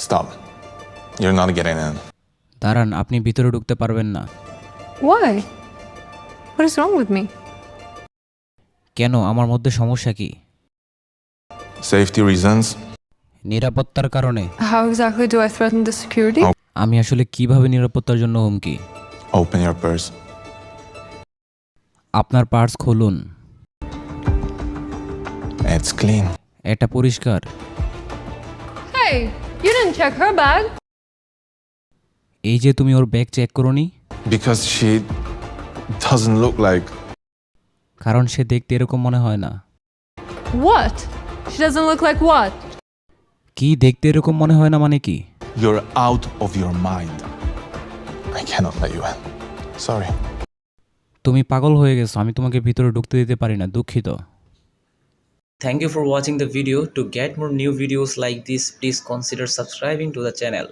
Stop. You're not getting in. দাঁড়ান আপনি ভিতরে ঢুকতে পারবেন না Why? What is wrong with me? কেন আমার মধ্যে সমস্যা কি Safety reasons? নিরাপত্তার কারণে How exactly do I threaten the security? Oh. আমি আসলে কীভাবে নিরাপত্তার জন্য হুমকি Open your purse. আপনার পার্স খুলুন It's clean. এটা পরিষ্কার Hey, you didn't check her bag. এই যে তুমি ওর ব্যাগ চেক করনি Because she doesn't look like. কারণ সে দেখতে এরকম মনে হয় না What? She doesn't look like what? কি দেখতে এরকম মনে হয় না মানে কি You're out of your mind. I cannot let you in. Sorry. তুমি পাগল হয়ে গেছো আমি তোমাকে ভিতরে ঢুকতে দিতে পারি না দুঃখিত Thank you for watching the video. To get more new videos like this, please consider subscribing to the channel.